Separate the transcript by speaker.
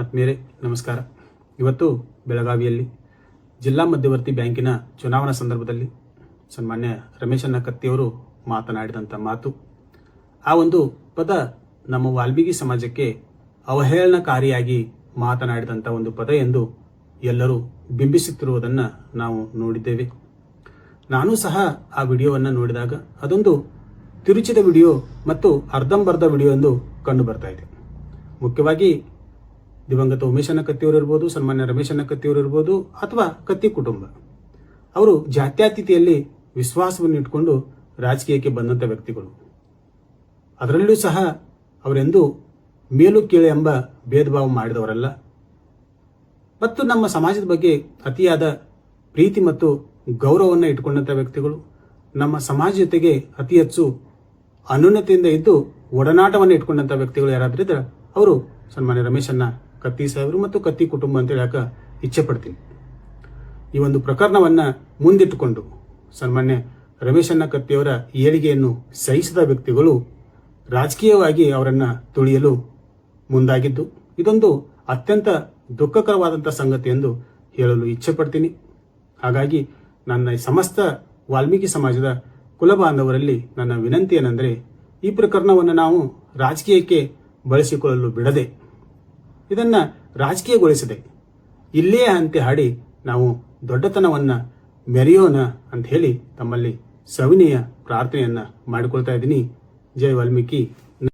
Speaker 1: ಆತ್ಮೀಯರೇ, ನಮಸ್ಕಾರ. ಇವತ್ತು ಬೆಳಗಾವಿಯಲ್ಲಿ ಜಿಲ್ಲಾ ಮಧ್ಯವರ್ತಿ ಬ್ಯಾಂಕಿನ ಚುನಾವಣಾ ಸಂದರ್ಭದಲ್ಲಿ ಸನ್ಮಾನ್ಯ ರಮೇಶಣ್ಣ ಕತ್ತಿಯವರು ಮಾತನಾಡಿದಂಥ ಮಾತು, ಆ ಒಂದು ಪದ ನಮ್ಮ ವಾಲ್ಮೀಕಿ ಸಮಾಜಕ್ಕೆ ಅವಹೇಳನಕಾರಿಯಾಗಿ ಮಾತನಾಡಿದಂಥ ಒಂದು ಪದ ಎಂದು ಎಲ್ಲರೂ ಬಿಂಬಿಸುತ್ತಿರುವುದನ್ನು ನಾವು ನೋಡಿದ್ದೇವೆ. ನಾನು ಸಹ ಆ ವಿಡಿಯೋವನ್ನು ನೋಡಿದಾಗ ಅದೊಂದು ತಿರುಚಿದ ವಿಡಿಯೋ ಮತ್ತು ಅರ್ಧಂಬರ್ಧ ವಿಡಿಯೋ ಎಂದು ಕಂಡು ಬರ್ತಾ ಇದೆ. ಮುಖ್ಯವಾಗಿ ದಿವಂಗತ ಉಮೇಶನ ಕತ್ತಿಯವರು ಇರ್ಬೋದು, ಸನ್ಮಾನ್ಯ ರಮೇಶನ ಕತ್ತಿಯವರು ಇರ್ಬೋದು, ಅಥವಾ ಕತ್ತಿ ಕುಟುಂಬ. ಅವರು ಜಾತ್ಯತೀತಿಯಲ್ಲಿ ವಿಶ್ವಾಸವನ್ನು ಇಟ್ಕೊಂಡು ರಾಜಕೀಯಕ್ಕೆ ಬಂದಂಥ ವ್ಯಕ್ತಿಗಳು. ಅದರಲ್ಲೂ ಸಹ ಅವರೆಂದು ಮೇಲು ಕೀಳು ಎಂಬ ಭೇದ ಭಾವ ಮಾಡಿದವರಲ್ಲ. ಮತ್ತು ನಮ್ಮ ಸಮಾಜದ ಬಗ್ಗೆ ಅತಿಯಾದ ಪ್ರೀತಿ ಮತ್ತು ಗೌರವವನ್ನು ಇಟ್ಕೊಂಡಂಥ ವ್ಯಕ್ತಿಗಳು. ನಮ್ಮ ಸಮಾಜ ಜೊತೆಗೆ ಅತಿ ಹೆಚ್ಚು ಅನುನ್ನತಿಯಿಂದ ಇದ್ದು ಒಡನಾಟವನ್ನು ಇಟ್ಕೊಂಡಂಥ ವ್ಯಕ್ತಿಗಳು ಯಾರಾದ್ರಿದ್ರೆ, ಅವರು ಸನ್ಮಾನ್ಯ ರಮೇಶನ್ನ ಕತ್ತಿ ಸಾಹೇಬರು ಮತ್ತು ಕತ್ತಿ ಕುಟುಂಬ ಅಂತ ಹೇಳಕ ಇಚ್ಛೆ ಪಡ್ತೀನಿ. ಈ ಒಂದು ಪ್ರಕರಣವನ್ನ ಮುಂದಿಟ್ಟುಕೊಂಡು ಸನ್ಮಾನ್ಯ ರಮೇಶಣ್ಣ ಕತ್ತಿಯವರ ಏಳಿಗೆಯನ್ನು ಸಹಿಸಿದ ವ್ಯಕ್ತಿಗಳು ರಾಜಕೀಯವಾಗಿ ಅವರನ್ನು ತುಳಿಯಲು ಮುಂದಾಗಿದ್ದು, ಇದೊಂದು ಅತ್ಯಂತ ದುಃಖಕರವಾದಂಥ ಸಂಗತಿ ಎಂದು ಹೇಳಲು ಇಚ್ಛೆ ಪಡ್ತೀನಿ. ಹಾಗಾಗಿ ನನ್ನ ಸಮಸ್ತ ವಾಲ್ಮೀಕಿ ಸಮಾಜದ ಕುಲಬಾಂಧವರಲ್ಲಿ ನನ್ನ ವಿನಂತಿ ಏನೆಂದರೆ ಈ ಪ್ರಕರಣವನ್ನು ನಾವು ರಾಜಕೀಯಕ್ಕೆ ಬಳಸಿಕೊಳ್ಳಲು ಬಿಡದೆ ಇದನ್ನ ರಾಜಕೀಯಗೊಳಿಸಿದೆ ಇಲ್ಲೇ ಅಂತೆ ಹಾಡಿ ನಾವು ದೊಡ್ಡತನವನ್ನ ಮೆರೆಯೋಣ ಅಂತ ಹೇಳಿ ತಮ್ಮಲ್ಲಿ ಸವಿನಯ ಪ್ರಾರ್ಥನೆಯನ್ನ ಮಾಡಿಕೊಳ್ತಾ ಇದ್ದೀನಿ. ಜೈ ವಾಲ್ಮೀಕಿ.